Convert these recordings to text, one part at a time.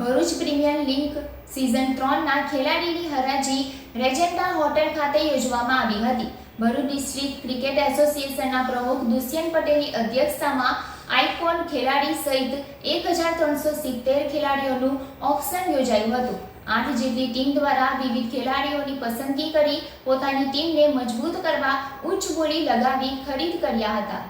Bharuch premier league season ત્રણના ખેલાડીની હરાજી રેજેન્ટા hotel ખાતે યોજવામાં આવી હતી. ભરૂચ ડિસ્ટ્રિક્ટ ક્રિકેટ એસોસિએશનના પ્રમુખ દુષ્યંત પટેલની અધ્યક્ષતામાં આઇકોન ખેલાડી સહિત એક હજાર ત્રણસો સિત્તેર ખેલાડીઓનું ઓપ્શન યોજાયું હતું. આઠ જેટલી ટીમ દ્વારા વિવિધ ખેલાડીઓની પસંદગી કરી પોતાની ટીમને મજબૂત કરવા ઉચ્ચ બોલી લગાવી ખરીદ કર્યા હતા.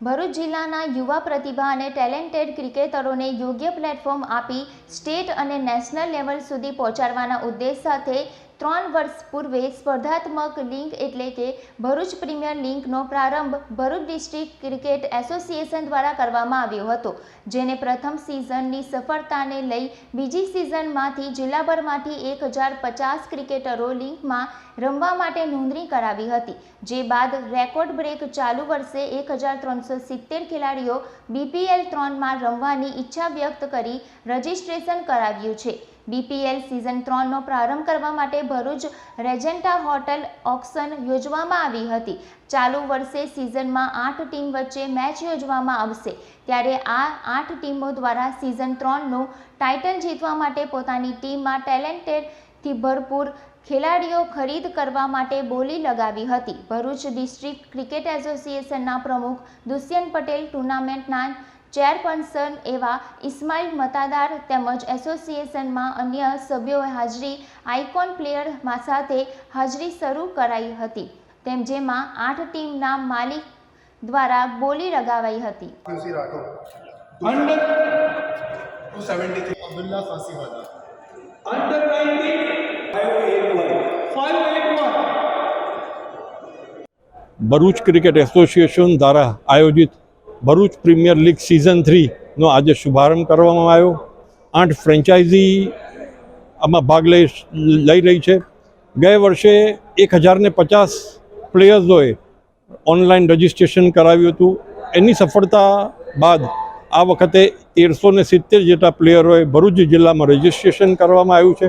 ભરૂચ જિલ્લાના યુવા પ્રતિભા અને ટેલેન્ટેડ ક્રિકેટરોને યોગ્ય પ્લેટફોર્મ આપી સ્ટેટ અને નેશનલ લેવલ સુધી પહોંચાડવાના ઉદ્દેશ સાથે ત્રણ વર્ષ પૂર્વે સ્પર્ધાત્મક લીગ એટલે કે ભરૂચ પ્રીમિયર લીગનો પ્રારંભ ભરૂચ ડિસ્ટ્રિક્ટ ક્રિકેટ એસોસિએશન દ્વારા કરવામાં આવ્યો હતો, જેને પ્રથમ સિઝનની સફળતાને લઈ બીજી સિઝનમાંથી જિલ્લાભરમાંથી એક હજાર પચાસ ક્રિકેટરો લીગમાં રમવા માટે નોંધણી કરાવી હતી, જે બાદ રેકોર્ડ બ્રેક ચાલુ વર્ષે એક હજાર ત્રણસો સિત્તેર ખેલાડીઓ બીપીએલ ત્રણમાં રમવાની ઈચ્છા વ્યક્ત કરી રજિસ્ટ્રેશન કરાવ્યું છે. બીપીએલ સિઝન ત્રણનો પ્રારંભ કરવા માટે ભરૂચ રેજેન્ટા હોટલ ઓક્શન યોજવામાં આવી હતી. ચાલુ વર્ષે સિઝનમાં આઠ ટીમ વચ્ચે મેચ યોજવામાં આવશે. ત્યારે આ આઠ ટીમો દ્વારા સિઝન ત્રણનું ટાઇટલ જીતવા માટે પોતાની ટીમમાં ટેલેન્ટેડથી ભરપૂર ખેલાડીઓ ખરીદ કરવા માટે બોલી લગાવી હતી. ભરૂચ ડિસ્ટ્રિક્ટ ક્રિકેટ એસોસિએશનના પ્રમુખ દુષ્યંત પટેલ ટુર્નામેન્ટના ચેરપર્સન એવા ઇસ્માઇલ મતાદાર તેમજ એસોસિએશનમાં અન્ય સભ્યોએ હાજરી આઇકોન પ્લેયર સાથે હાજરી શરૂ કરાઈ હતી તેમ જેમાં આઠ ટીમના માલિક દ્વારા બોલી લગાવાઈ હતી. ભરૂચ ક્રિકેટ એસોસિએશન દ્વારા આયોજિત ભરૂચ પ્રીમિયર લીગ સિઝન થ્રીનો આજે શુભારંભ કરવામાં આવ્યો. આઠ ફ્રેન્ચાઇઝી આમાં ભાગ લઈ લઈ રહી છે. ગયા વર્ષે એક હજારને પચાસ પ્લેયર્સોએ ઓનલાઈન રજિસ્ટ્રેશન કરાવ્યું હતું. એની સફળતા બાદ આ વખતે તેરસો ને સિત્તેર જેટલા પ્લેયરોએ ભરૂચ જિલ્લામાં રજિસ્ટ્રેશન કરવામાં આવ્યું છે.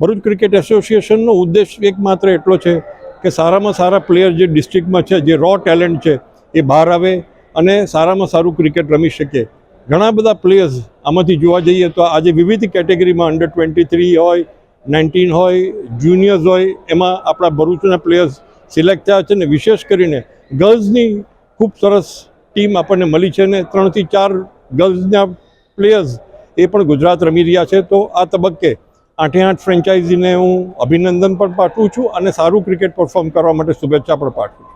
ભરૂચ ક્રિકેટ એસોસિએશનનો ઉદ્દેશ એકમાત્ર એટલો છે કે સારામાં સારા પ્લેયર જે ડિસ્ટ્રિક્ટમાં છે, જે રો ટેલેન્ટ છે, એ બહાર આવે. અને સારામાં સારું ક્રિકેટ રમી શકે. ઘણા બધા પ્લેયર્સ આમાંથી જોવા જઈએ તો આજે વિવિધ કેટેગરીમાં અંડર ટ્વેન્ટી થ્રી હોય નાઇન્ટીન હોય જુનિયર્સ હોય, એમાં આપણા ભરૂચના પ્લેયર્સ સિલેક્ટ થયા છે ને વિશેષ કરીને ગર્લ્સની ખૂબ સરસ ટીમ આપણને મળી છે ને ત્રણથી ચાર ગર્લ્સના પ્લેયર્સ એ પણ ગુજરાત રમી રહ્યા છે. તો આ તબક્કે આઠે આઠ ફ્રેન્ચાઇઝીને હું અભિનંદન પણ પાઠવું છું અને સારું ક્રિકેટ પરફોર્મ કરવા માટે શુભેચ્છા પણ પાઠવું છું.